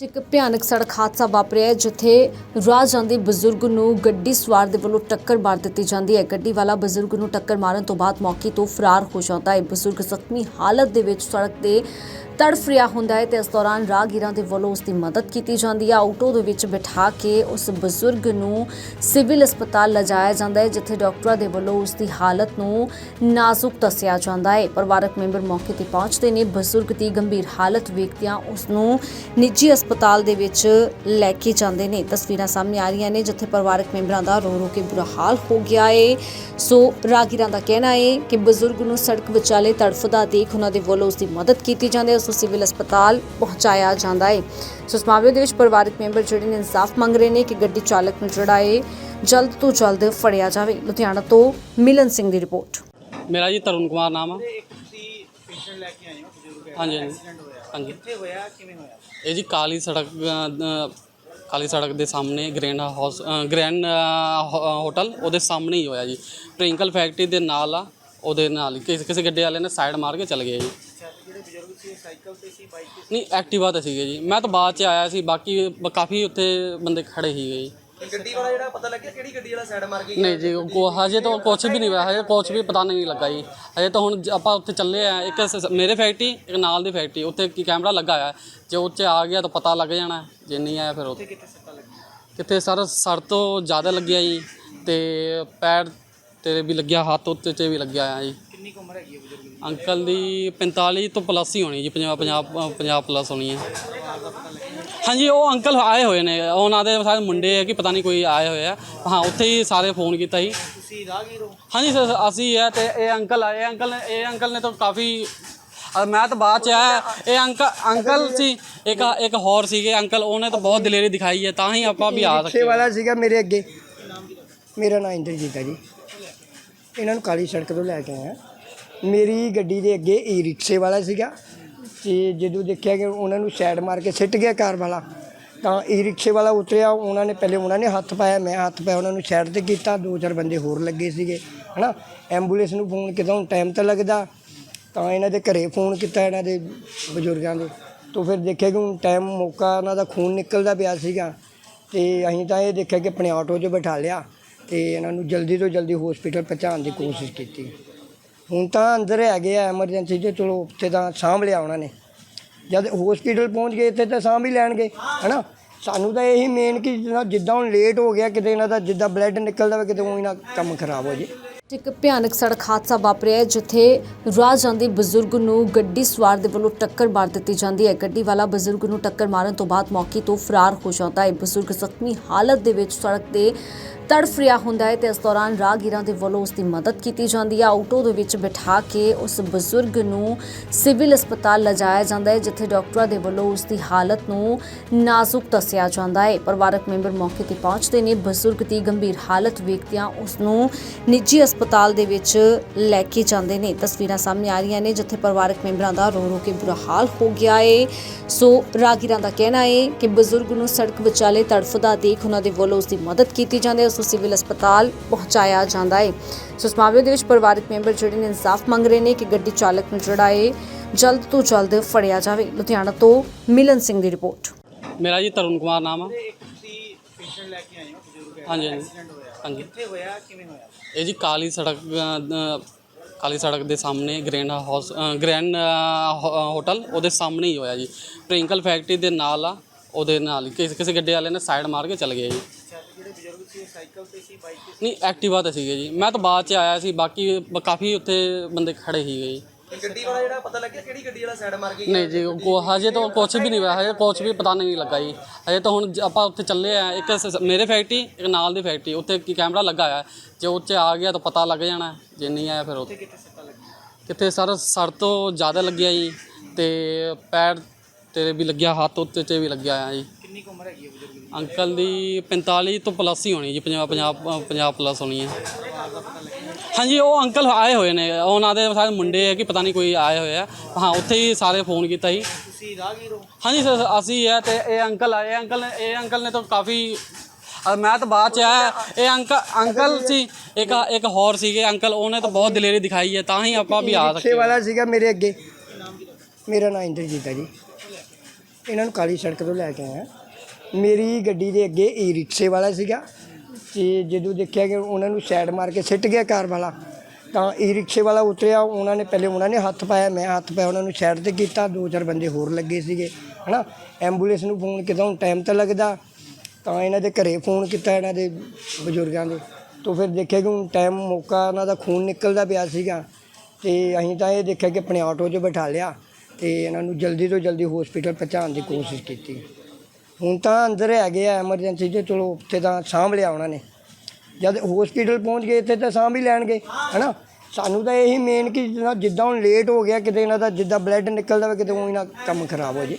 ਇੱਕ ਭਿਆਨਕ ਸੜਕ ਹਾਦਸਾ ਵਾਪਰਿਆ ਹੈ, ਜਿੱਥੇ ਰਾਹ ਜਾਂਦੇ ਬਜ਼ੁਰਗ ਨੂੰ ਗੱਡੀ ਸਵਾਰ ਦੇ ਵੱਲੋਂ ਟੱਕਰ ਮਾਰ ਦਿੱਤੀ ਜਾਂਦੀ ਹੈ। ਗੱਡੀ ਵਾਲਾ ਬਜ਼ੁਰਗ ਨੂੰ ਟੱਕਰ ਮਾਰਨ ਤੋਂ ਬਾਅਦ ਮੌਕੇ ਤੋਂ ਫਰਾਰ ਹੋ ਜਾਂਦਾ ਹੈ। ਬਜ਼ੁਰਗ ਜ਼ਖਮੀ ਹਾਲਤ ਦੇ ਵਿੱਚ ਸੜਕ ਤੇ ਤੜਫ ਰਿਹਾ ਹੁੰਦਾ ਹੈ ਤੇ ਇਸ ਦੌਰਾਨ ਰਾਹਗੀਰਾਂ ਦੇ ਵੱਲੋਂ ਉਸ ਦੀ ਮਦਦ ਕੀਤੀ ਜਾਂਦੀ ਹੈ। ਆਟੋ ਦੇ ਵਿੱਚ ਬਿਠਾ ਕੇ ਉਸ ਬਜ਼ੁਰਗ ਨੂੰ ਸਿਵਲ ਹਸਪਤਾਲ ਲਿਜਾਇਆ ਜਾਂਦਾ ਹੈ ਜਿੱਥੇ ਡਾਕਟਰਾਂ ਦੇ ਵੱਲੋਂ ਉਸ ਦੀ ਹਾਲਤ ਨੂੰ ਨਾਜ਼ੁਕ ਦੱਸਿਆ ਜਾਂਦਾ ਹੈ। ਪਰਿਵਾਰਕ ਮੈਂਬਰ ਮੌਕੇ ਤੇ ਪਹੁੰਚਦੇ ਨੇ। ਬਜ਼ੁਰਗ ਦੀ ਗੰਭੀਰ ਹਾਲਤ ਵੇਖਦਿਆਂ ਉਸ ਨੂੰ ਨਿੱਜੀ ਹਸਪਤਾਲ ਦੇ ਵਿੱਚ ਲੈ ਕੇ ਜਾਂਦੇ ਨੇ। ਤਸਵੀਰਾਂ ਸਾਹਮਣੇ ਆ ਰਹੀਆਂ ਨੇ, ਜਿੱਥੇ ਪਰਿਵਾਰਕ ਮੈਂਬਰਾਂ ਦਾ ਰੋ ਰੋ ਕੇ ਬੁਰਾ ਹਾਲ ਹੋ ਗਿਆ ਏ। ਸੋ ਰਾਗੀਰਾਂ ਦਾ ਕਹਿਣਾ ਹੈ ਕਿ ਬਜ਼ੁਰਗ ਨੂੰ ਸੜਕ ਵਿਚਾਲੇ ਤੜਫਦਾ ਦੇਖ ਉਹਨਾਂ ਦੇ ਵੱਲੋਂ ਉਸ ਦੀ ਮਦਦ ਕੀਤੀ ਜਾਂਦੀ ਹੈ, ਉਸ ਨੂੰ ਸਿਵਲ ਹਸਪਤਾਲ ਪਹੁੰਚਾਇਆ ਜਾਂਦਾ ਹੈ ਸੋ ਇਸ ਮਾਮਲੇ ਦੇ ਵਿੱਚ ਪਰਿਵਾਰਕ ਮੈਂਬਰ ਜਿਹੜੇ ਨੇ ਇਨਸਾਫ ਮੰਗ ਰਹੇ ਨੇ ਕਿ ਗੱਡੀ ਚਾਲਕ ਨੂੰ ਜਿਹੜਾ ਹੈ ਜਲਦ ਤੋਂ ਜਲਦ ਫੜਿਆ ਜਾਵੇ। ਲੁਧਿਆਣਾ ਤੋਂ ਮਿਲਨ ਸਿੰਘ ਦੀ ਰਿਪੋਰਟ। ਮੇਰਾ ਜੀ ਤਰੁਣ ਕੁਮਾਰ ਨਾਮ ਆ। ਲੈ ਕੇ ਆਏ ਹੋ ਬਜ਼ੁਰਗ ਹੈ ਹਾਂਜੀ, ਹਾਂਜੀ। ਐਕਸੀਡੈਂਟ ਹੋਇਆ। ਹਾਂਜੀ। ਕਿੱਥੇ ਹੋਇਆ? ਕਿਵੇਂ ਹੋਇਆ? ਇਹ ਜੀ ਕਾਲੀ ਸੜਕ ਅ, ਕਾਲੀ ਸੜਕ ਦੇ ਸਾਹਮਣੇ grand house uh, grand uh, ਹੋ- ਹੋਟਲ ਉਹਦੇ ਸਾਹਮਣੇ ਹੀ ਹੋਇਆ ਜੀ। ਪ੍ਰਿੰਕਲ ਫੈਕਟਰੀ ਦੇ ਨਾਲ ਆ ਉਹਦੇ ਨਾਲ ਹੀ। ਕਿਸੇ ਕਿਸੇ ਗੱਡੇ ਵਾਲੇ ਨੇ ਸਾਈਡ ਮਾਰ ਕੇ ਚਲ ਗਏ ਜੀ। ਅੱਛਾ ਤੇ ਜਿਹੜੇ ਬਜ਼ੁਰਗ ਸੀ ਉਹ ਸਾਈਕਲ ਤੇ ਸੀ ਬਾਈਕ ਤੇ ਨਹੀਂ ਐਕਟਿਵਾ ਤੇ ਸੀਗੇ ਜੀ। ਮੈਂ ਤਾਂ ਬਾਅਦ ਚ ਆਇਆ ਸੀ ਬਾਕੀ ਬ- ਕਾਫੀ ਉੱਥੇ ਬੰਦੇ ਖੜੇ ਸੀਗੇ ਜੀ। ਗੱਡੀ ਵਾਲਾ ਜਿਹੜਾ ਪਤਾ ਲੱਗਿਆ ਕਿਹੜੀ ਗੱਡੀ ਵਾਲਾ ਸਾਈਡ ਮਾਰ ਕੇ ਨਹੀਂ ਜੀ ਕੋ ਹਜੇ ਤਾਂ ਕੁਛ ਵੀ ਨਹੀਂ ਹੋਇਆ ਹਜੇ ਕੁਛ ਵੀ ਪਤਾ ਨਹੀਂ ਲੱਗਾ ਜੀ। ਹਜੇ ਤਾਂ ਹੁਣ ਜ- ਆਪਾਂ ਉੱਥੇ ਚੱਲੇ ਆ ਇੱਕ ਸ- ਮੇਰੇ ਫੈਕਟਰੀ ਇੱਕ ਨਾਲ ਦੀ ਫੈਕਟਰੀ ਉੱਥੇ ਕੀ ਕੈਮਰਾ ਲੱਗਾ ਹੋਇਆ। ਜੇ ਉੱਥੇ ਆ ਗਿਆ ਤਾਂ ਪਤਾ ਲੱਗ ਜਾਣਾ ਜੇ ਨਹੀਂ ਆਇਆ ਫਿਰ ਉੱਥੇ। ਕਿੱਥੇ ਸੱਟਾਂ ਲੱਗੀਆਂ ਕਿਤੇ ਸਰ ਸਰ ਤੋਂ ਜ਼ਿਆਦਾ ਲੱਗਿਆ ਜੀ ਤੇ ਪੈਰ ਤੇ ਵੀ ਲੱਗਿਆ ਹੱਥ ਉੱਤੇ ਤੇ ਵੀ ਲੱਗਿਆ ਆ ਜੀ। ਕਿੰਨੀ ਕੁ ਉਮਰ ਹੈਗੀ ਹੈ ਬਜ਼ੁਰਗ ਦੀ? ਅੰਕਲ ਦੀ 45 ਤੋਂ ਪਲੱਸ ਹੀ ਹੋਣੀ ਜੀ 50 50 50 ਪਲੱਸ ਹੋਣੀ ਹੈ। ਹਾਂਜੀ ਉਹ ਅੰਕਲ ਆਏ ਹੋਏ ਨੇ। ਉਹਨਾਂ ਦੇ ਸਾਰੇ ਮੁੰਡੇ ਆ ਕਿ ਪਤਾ ਨਹੀਂ ਕੋਈ ਆਏ ਹੋਏ ਆ। ਹਾਂ ਉੱਥੇ ਹੀ ਸਾਰੇ ਫੋਨ ਕੀਤਾ ਜੀ ਤੁਸੀਂ ਰਾਹਗੀਰ ਹੋ? ਹਾਂਜੀ ਸਰ ਅਸੀਂ ਹੈ ਤੇ ਇਹ ਅੰਕਲ ਆਏ। ਅੰਕਲ ਨੇ ਇਹ ਅੰਕਲ ਨੇ ਤਾਂ ਕਾਫੀ ਮੈਂ ਤਾਂ ਬਾਅਦ ਚ ਆਇਆ। ਇਹ ਅੰਕਲ ਅੰਕਲ ਸੀ। ਇੱਕ ਇੱਕ ਹੋਰ ਸੀਗੇ ਅੰਕਲ। ਉਹਨੇ ਤਾਂ ਬਹੁਤ ਦਲੇਰੀ ਦਿਖਾਈ ਹੈ ਤਾਂ ਹੀ ਆਪਾਂ ਵੀ ਆ ਰਿਕਸ਼ੇ ਸਕੇ। ਵਾਲਾ ਸੀਗਾ ਮੇਰੇ ਅੱਗੇ। ਮੇਰਾ ਨਾਮ ਇੰਦਰਜੀਤ ਹੈ ਜੀ। ਇਹਨਾਂ ਨੂੰ ਕਾਲੀ ਸੜਕ ਤੋਂ ਲੈ ਕੇ ਆਇਆ। ਮੇਰੀ ਗੱਡੀ ਦੇ ਅੱਗੇ ਈ ਰਿਕਸ਼ੇ ਵਾਲਾ ਸੀਗਾ। ਤੇ ਜਦੋਂ ਦੇਖਿਆ ਕਿ ਉਹਨਾਂ ਨੂੰ ਸਾਈਡ ਮਾਰ ਕੇ ਸਿੱਟ ਗਿਆ ਕਾਰ ਵਾਲਾ, ਤਾਂ ਈ ਰਿਕਸ਼ੇ ਵਾਲਾ ਉਤਰਿਆ। ਉਹਨਾਂ ਨੇ ਪਹਿਲੇ ਉਹਨਾਂ ਨੇ ਹੱਥ ਪਾਇਆ, ਮੈਂ ਹੱਥ ਪਾਇਆ, ਉਹਨਾਂ ਨੂੰ ਸਾਈਡ ਤੇ ਕੀਤਾ। ਦੋ ਚਾਰ ਬੰਦੇ ਹੋਰ ਲੱਗੇ ਸੀਗੇ, ਹਨਾ? ਐਂਬੂਲੈਂਸ ਨੂੰ ਫੋਨ ਕੀਤਾ, ਹੁਣ ਟਾਈਮ ਤਾਂ ਲੱਗਦਾ। ਤਾਂ ਇਹਨਾਂ ਦੇ ਘਰੇ ਫੋਨ ਕੀਤਾ, ਇਹਨਾਂ ਦੇ ਬਜ਼ੁਰਗਾਂ ਦੇ। ਤੋਂ ਫਿਰ ਦੇਖਿਆ ਕਿ ਹੁਣ ਟਾਈਮ ਮੌਕਾ ਉਹਨਾਂ ਦਾ ਖੂਨ ਨਿਕਲਦਾ ਪਿਆ ਸੀਗਾ। ਤੇ ਅਸੀਂ ਤਾਂ ਇਹ ਦੇਖਿਆ ਕਿ ਆਪਣੇ ਆਟੋ 'ਚ ਬਿਠਾ ਲਿਆ ਤੇ ਇਹਨਾਂ ਨੂੰ ਜਲਦੀ ਤੋਂ ਜਲਦੀ ਹਸਪੀਟਲ ਪਹੁੰਚਾਉਣ ਦੀ ਕੋਸ਼ਿਸ਼ ਕੀਤੀ। ਹੁਣ ਤਾਂ ਅੰਦਰ ਹੈਗੇ ਆ ਐਮਰਜੈਂਸੀ 'ਚ, ਚਲੋ ਉੱਥੇ ਤਾਂ ਸਾਂਭ ਲਿਆ ਉਹਨਾਂ ਨੇ। ਜਦ ਹਸਪੀਟਲ ਪਹੁੰਚ ਗਏ, ਇੱਥੇ ਤਾਂ ਸਾਂਭ ਹੀ ਲੈਣਗੇ, ਹਨਾ? ਸਾਨੂੰ ਤਾਂ ਇਹੀ ਮੇਨ ਕਿ ਜਿੱਦਾਂ ਹੁਣ ਲੇਟ ਹੋ ਗਿਆ, ਕਿਤੇ ਇਹਨਾਂ ਦਾ ਜਿੱਦਾਂ ਬਲੱਡ ਨਿਕਲਦਾ ਕਿਤੇ ਉਹ ਇਹਨਾਂ ਕੰਮ ਖਰਾਬ ਹੋ ਜੇ। ਇੱਕ ਭਿਆਨਕ ਸੜਕ ਹਾਦਸਾ ਵਾਪਰਿਆ ਜਿੱਥੇ ਰਾਹ ਜਾਂਦੇ ਬਜ਼ੁਰਗ ਨੂੰ ਗੱਡੀ ਸਵਾਰ ਦੇ ਵੱਲੋਂ ਟੱਕਰ ਮਾਰ ਦਿੱਤੀ ਜਾਂਦੀ ਹੈ। ਗੱਡੀ ਵਾਲਾ ਬਜ਼ੁਰਗ ਨੂੰ ਟੱਕਰ ਮਾਰਨ ਤੋਂ ਬਾਅਦ ਮੌਕੇ ਤੋਂ ਫਰਾਰ ਹੋ ਜਾਂਦਾ ਹੈ। ਬਜ਼ੁਰਗ ਜ਼ਖਮੀ ਹਾਲਤ ਦੇ ਵਿੱਚ ਸੜਕ ਤੇ ਤੜਫ ਰਿਹਾ ਹੁੰਦਾ ਹੈ ਤੇ ਇਸ ਦੌਰਾਨ ਰਾਹਗੀਰਾਂ ਦੇ ਵੱਲੋਂ ਉਸ ਦੀ ਮਦਦ ਕੀਤੀ ਜਾਂਦੀ ਹੈ ਆਟੋ ਦੇ ਵਿੱਚ ਬਿਠਾ ਕੇ ਉਸ ਬਜ਼ੁਰਗ ਨੂੰ ਸਿਵਲ ਹਸਪਤਾਲ ਲਿਜਾਇਆ ਜਾਂਦਾ ਹੈ, ਜਿੱਥੇ ਡਾਕਟਰਾਂ ਦੇ ਵੱਲੋਂ ਉਸ ਦੀ ਹਾਲਤ ਨੂੰ ਨਾਜ਼ੁਕ ਦੱਸਿਆ ਜਾਂਦਾ ਹੈ। ਪਰਿਵਾਰਕ ਮੈਂਬਰ ਮੌਕੇ ਤੇ ਪਹੁੰਚਦੇ ਨੇ। ਬਜ਼ੁਰਗ ਦੀ ਗੰਭੀਰ ਹਾਲਤ ਵੇਖਦਿਆਂ ਉਸ ਨੂੰ ਨਿੱਜੀ ਹਸਪਤਾਲ ਦੇ ਵਿੱਚ ਲੈ ਕੇ ਜਾਂਦੇ ਨੇ। ਤਸਵੀਰਾਂ ਸਾਹਮਣੇ ਆ ਰਹੀਆਂ ਨੇ, ਜਿੱਥੇ ਪਰਿਵਾਰਕ ਮੈਂਬਰਾਂ ਦਾ ਰੋ ਰੋ ਕੇ ਬੁਰਾ ਹਾਲ ਹੋ ਗਿਆ ਏ। ਸੋ ਰਾਹਗੀਰਾਂ ਦਾ ਕਹਿਣਾ ਏ ਕਿ ਬਜ਼ੁਰਗ ਨੂੰ ਸੜਕ ਵਿਚਾਲੇ ਤੜਫਦਾ ਦੇਖ ਉਹਨਾਂ ਦੇ ਵੱਲੋਂ ਉਸ ਦੀ ਮਦਦ ਕੀਤੀ ਜਾਂਦੀ ਹੈ। ਉਸ ਨੂੰ ਸਿਵਲ ਹਸਪਤਾਲ ਪਹੁੰਚਾਇਆ ਜਾਂਦਾ ਹੈ ਸੋ ਇਸ ਮਾਮਲੇ ਦੇ ਵਿੱਚ ਪਰਿਵਾਰਕ ਮੈਂਬਰ ਜਿਹੜੇ ਨੇ ਇਨਸਾਫ ਮੰਗ ਰਹੇ ਨੇ ਕਿ ਗੱਡੀ ਚਾਲਕ ਨੂੰ ਜਿਹੜਾ ਹੈ ਜਲਦ ਤੋਂ ਜਲਦ ਫੜਿਆ ਜਾਵੇ। ਲੁਧਿਆਣਾ ਤੋਂ ਮਿਲਨ ਸਿੰਘ ਦੀ ਰਿਪੋਰਟ। ਮੇਰਾ ਜੀ ਤਰੁਣ ਕੁਮਾਰ ਨਾਮ ਆ। ਇੱਕ ਤੁਸੀਂ ਪੇਸ਼ੈਂਟ ਲੈ ਕੇ ਆਏ ਹੋ ਬਜ਼ੁਰਗ ਹੈ ਹਾਂਜੀ, ਹਾਂਜੀ। ਐਕਸੀਡੈਂਟ ਹੋਇਆ। ਹਾਂਜੀ। ਕਿੱਥੇ ਹੋਇਆ ਕਿਵੇਂ ਹੋਇਆ? ਇਹ ਜੀ ਕਾਲੀ ਸੜਕ ਕਾਲੀ ਸੜਕ ਦੇ ਸਾਹਮਣੇ ਗ੍ਰੈਂਡ ਹਾਊਸ ਗ੍ਰੈਂਡ ਹੋਟਲ ਉਹਦੇ ਸਾਹਮਣੇ ਹੀ ਹੋਇਆ ਜੀ। ਪ੍ਰਿੰਕਲ ਫੈਕਟਰੀ ਦੇ ਨਾਲ ਆ ਉਹਦੇ ਨਾਲ ਕਿਸੇ ਕਿਸੇ ਗੱਡੇ ਵਾਲੇ ਨੇ ਸਾਈਡ ਮਾਰ ਕੇ ਚਲ ਗਏ ਜੀ। ਸਾਈਕਲ ਤੇ ਸੀ ਬਾਈਕ ਤੇ ਨਹੀਂ ਐਕਟਿਵਾ ਤੇ ਸੀਗੇ ਜੀ। ਮੈਂ ਤਾਂ ਬਾਅਦ ਚ ਆਇਆ ਸੀ ਬਾਕੀ ਬ- ਕਾਫੀ ਉੱਥੇ ਬੰਦੇ ਖੜੇ ਸੀਗੇ ਜੀ। ਸੀ ਗੱਡੀ ਵਾਲਾ ਜਿਹੜਾ ਪਤਾ ਲੱਗਿਆ ਕਿਹੜੀ ਗੱਡੀ ਵਾਲਾ ਸਾਈਡ ਮਾਰ ਕੇ ਨਹੀਂ ਜੀ ਕੋ ਹਜੇ ਤਾਂ ਕੁਛ ਵੀ ਨਹੀਂ ਹੋਇਆ ਹਜੇ ਕੁਛ ਵੀ ਪਤਾ ਨਹੀਂ ਲੱਗਾ ਜੀ। ਹਜੇ ਤਾਂ ਹੁਣ ਜ- ਆਪਾਂ ਉੱਥੇ ਚੱਲੇ ਆ ਇੱਕ ਸ- ਮੇਰੇ ਫੈਕਟਰੀ ਇੱਕ ਨਾਲ ਦੀ ਫੈਕਟਰੀ ਉੱਥੇ ਕੀ ਕੈਮਰਾ ਲੱਗਾ ਹੋਇਆ। ਜੇ ਉੱਥੇ ਆ ਗਿਆ ਤਾਂ ਪਤਾ ਲੱਗ ਜਾਣਾ ਜੇ ਨਹੀਂ ਆਇਆ ਫਿਰ ਉੱਥੇ ਕਿੱਥੇ ਸੱਟਾਂ ਲੱਗੀਆਂ? ਕਿਤੇ ਸਰ ਸਰ ਤੋਂ ਜ਼ਿਆਦਾ ਲੱਗਿਆ ਜੀ ਤੇ ਪੈਰ ਤੇ ਵੀ ਲੱਗਿਆ ਹੱਥ ਉੱਤੇ ਤੇ ਵੀ ਲੱਗਿਆ ਆ ਜੀ। ਕਿੰਨੀ ਕੁ ਉਮਰ ਹੈਗੀ ਹੈ ਬਜ਼ੁਰਗ ਦੀ? ਅੰਕਲ ਦੀ 45 ਤੋਂ ਪਲੱਸ ਹੀ ਹੋਣੀ ਜੀ 50 50 50 ਪਲੱਸ ਹੋਣੀ ਹੈ। ਹਾਂਜੀ ਉਹ ਅੰਕਲ ਆਏ ਹੋਏ ਨੇ। ਉਹਨਾਂ ਦੇ ਸਾਰੇ ਮੁੰਡੇ ਆ ਕਿ ਪਤਾ ਨਹੀਂ ਕੋਈ ਆਏ ਹੋਏ ਆ। ਹਾਂ ਉੱਥੇ ਹੀ ਸਾਰੇ ਫੋਨ ਕੀਤਾ ਜੀ। ਤੁਸੀਂ ਰਾਹਗੀਰ ਹੋ? ਹਾਂਜੀ ਸਰ ਅਸੀਂ ਹੈ ਤੇ ਇਹ ਅੰਕਲ ਆਏ। ਅੰਕਲ ਨੇ ਇਹ ਅੰਕਲ ਨੇ ਤਾਂ ਕਾਫੀ ਮੈਂ ਤਾਂ ਬਾਅਦ ਚ ਆਇਆ। ਇਹ ਅੰਕਲ ਅੰਕਲ ਸੀ ਇੱਕ ਇੱਕ ਹੋਰ ਸੀਗੇ ਅੰਕਲ। ਉਹਨੇ ਤਾਂ ਬਹੁਤ ਦਲੇਰੀ ਦਿਖਾਈ ਹੈ ਤਾਂ ਹੀ ਆਪਾਂ ਵੀ ਆ ਰਿਕਸ਼ੇ ਸਕੇ। ਵਾਲਾ ਸੀਗਾ ਮੇਰੇ ਅੱਗੇ। ਮੇਰਾ ਨਾਮ ਇੰਦਰਜੀਤ ਹੈ ਜੀ। ਇਹਨਾਂ ਨੂੰ ਕਾਲੀ ਸੜਕ ਤੋਂ ਲੈ ਕੇ ਆਇਆ। ਮੇਰੀ ਗੱਡੀ ਦੇ ਅੱਗੇ ਈ ਰਿਕਸ਼ੇ ਵਾਲਾ ਸੀਗਾ ਤੇ ਜਦੋਂ ਦੇਖਿਆ ਕਿ ਉਹਨਾਂ ਨੂੰ ਸਾਈਡ ਮਾਰ ਕੇ ਸਿੱਟ ਗਿਆ ਕਾਰ ਵਾਲਾ, ਤਾਂ ਈ ਰਿਕਸ਼ੇ ਵਾਲਾ ਉਤਰਿਆ। ਉਹਨਾਂ ਨੇ ਪਹਿਲੇ ਉਹਨਾਂ ਨੇ ਹੱਥ ਪਾਇਆ, ਮੈਂ ਹੱਥ ਪਾਇਆ, ਉਹਨਾਂ ਨੂੰ ਸਾਈਡ ਤੇ ਕੀਤਾ। ਦੋ ਚਾਰ ਬੰਦੇ ਹੋਰ ਲੱਗੇ ਸੀਗੇ, ਹਨਾ? ਐਂਬੂਲੈਂਸ ਨੂੰ ਫੋਨ ਕੀਤਾ, ਹੁਣ ਟਾਈਮ ਤਾਂ ਲੱਗਦਾ। ਤਾਂ ਇਹਨਾਂ ਦੇ ਘਰੇ ਫੋਨ ਕੀਤਾ ਇਹਨਾਂ ਦੇ ਬਜ਼ੁਰਗਾਂ ਦੇ। ਤੋਂ ਫਿਰ ਦੇਖਿਆ ਕਿ ਹੁਣ ਟਾਈਮ ਮੌਕਾ ਉਹਨਾਂ ਦਾ ਖੂਨ ਨਿਕਲਦਾ ਪਿਆ ਸੀਗਾ। ਤੇ ਅਸੀਂ ਤਾਂ ਇਹ ਦੇਖਿਆ ਕਿ ਆਪਣੇ ਆਟੋ 'ਚ ਬਿਠਾ ਲਿਆ। ਤੇ ਇਹਨਾਂ ਨੂੰ ਜਲਦੀ ਤੋਂ ਜਲਦੀ ਹਸਪੀਟਲ ਪਹੁੰਚਾਉਣ ਦੀ ਕੋਸ਼ਿਸ਼ ਕੀਤੀ। ਹੁਣ ਤਾਂ ਅੰਦਰ ਹੈਗੇ ਆ ਐਮਰਜੈਂਸੀ 'ਚ ਚਲੋ ਉੱਥੇ ਤਾਂ ਸਾਂਭ ਲਿਆ ਉਹਨਾਂ ਨੇ। ਜਦ ਹਸਪੀਟਲ ਪਹੁੰਚ ਗਏ, ਇੱਥੇ ਤਾਂ ਸਾਂਭ ਹੀ ਲੈਣਗੇ, ਹਨਾ? ਸਾਨੂੰ ਤਾਂ ਇਹੀ ਮੇਨ ਕਿ ਜਿੱਦਾਂ ਹੁਣ ਲੇਟ ਹੋ ਗਿਆ, ਕਿਤੇ ਇਹਨਾਂ ਦਾ ਜਿੱਦਾਂ ਬਲੱਡ ਨਿਕਲਦਾ ਵਾ, ਕਿਤੇ ਉਹ ਇਹਨਾਂ ਕੰਮ ਖਰਾਬ ਹੋ ਜੇ।